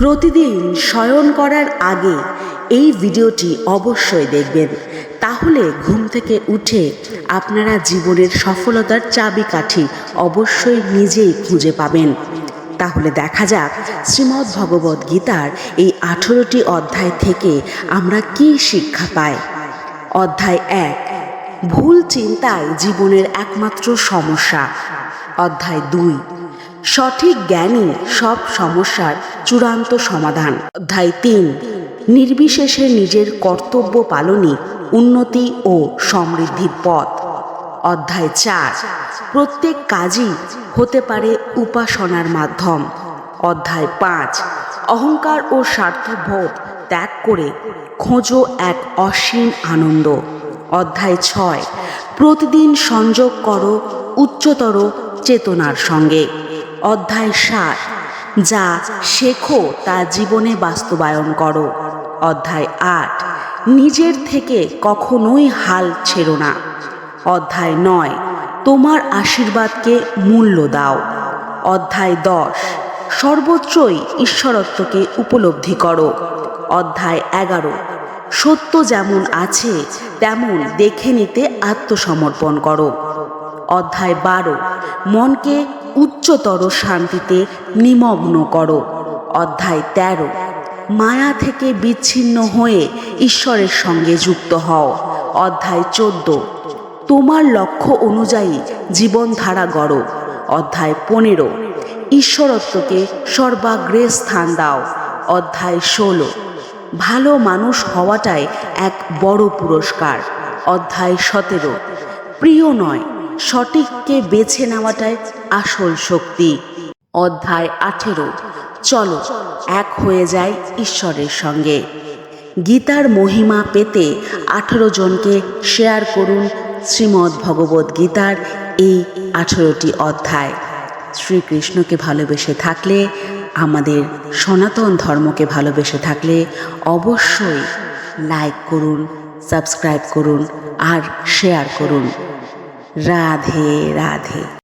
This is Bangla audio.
প্রতিদিন শয়ন করার আগে এই ভিডিওটি অবশ্যই দেখবেন। তাহলে ঘুম থেকে উঠে আপনারা জীবনের সফলতার চাবিকাঠি অবশ্যই নিজেই খুঁজে পাবেন। তাহলে দেখা যাক শ্রীমদ্ ভগবদ্ গীতার এই আঠেরোটি অধ্যায় থেকে আমরা কি শিক্ষা পাই। অধ্যায় এক, ভুল চিন্তাই জীবনের একমাত্র সমস্যা। অধ্যায় দুই সঠিক জ্ঞানই সব সমস্যার চূড়ান্ত সমাধান। অধ্যায় তিন, নির্বিশেষে নিজের কর্তব্য পালনই উন্নতি ও সমৃদ্ধির পথ। অধ্যায় চার, প্রত্যেক কাজই হতে পারে উপাসনার মাধ্যম। অধ্যায় পাঁচ, অহংকার ও স্বার্থবোধ ত্যাগ করে খোঁজো এক অসীম আনন্দ। অধ্যায় ছয়, প্রতিদিন সংযোগ করো উচ্চতর চেতনার সঙ্গে। অধ্যায় সাত, যা শেখো তা জীবনে বাস্তবায়ন করো। অধ্যায় আট, নিজের থেকে কখনোই হাল ছেড়ো না। অধ্যায় নয়, তোমার আশীর্বাদকে মূল্য দাও। অধ্যায় দশ সর্বোচ্চই ঈশ্বরত্বকে উপলব্ধি করো। অধ্যায় এগারো, সত্য যেমন আছে, তেমন দেখে নিতে আত্মসমর্পণ করো। অধ্যায় বারো, মনকে উচ্চতর শান্তিতে নিমগ্ন করো। অধ্যায় তেরো। মায়া থেকে বিচ্ছিন্ন হয়ে ঈশ্বরের সঙ্গে যুক্ত হও। অধ্যায় চোদ্দ। তোমার লক্ষ্য অনুযায়ী জীবনধারা গড়ো। অধ্যায় পনেরো। ঈশ্বরত্বকে সর্বাগ্রে স্থান দাও। অধ্যায় ষোলো। ভালো মানুষ হওয়াটাই এক বড় পুরস্কার। অধ্যায় সতেরো। প্রিয় নয় সঠিককে বেছে নেওয়াটাই আসল শক্তি। অধ্যায় আঠেরো। চলো, এক হয়ে যায় ঈশ্বরের সঙ্গে। গীতার মহিমা পেতে আঠেরো জনকে শেয়ার করুন শ্রীমদ্ ভগবদ্ গীতার এই আঠেরোটি অধ্যায়। শ্রীকৃষ্ণকে ভালোবেসে থাকলে, আমাদের সনাতন ধর্মকে ভালোবেসে থাকলে অবশ্যই লাইক করুন, সাবস্ক্রাইব করুন আর শেয়ার করুন। রাধে রাধে।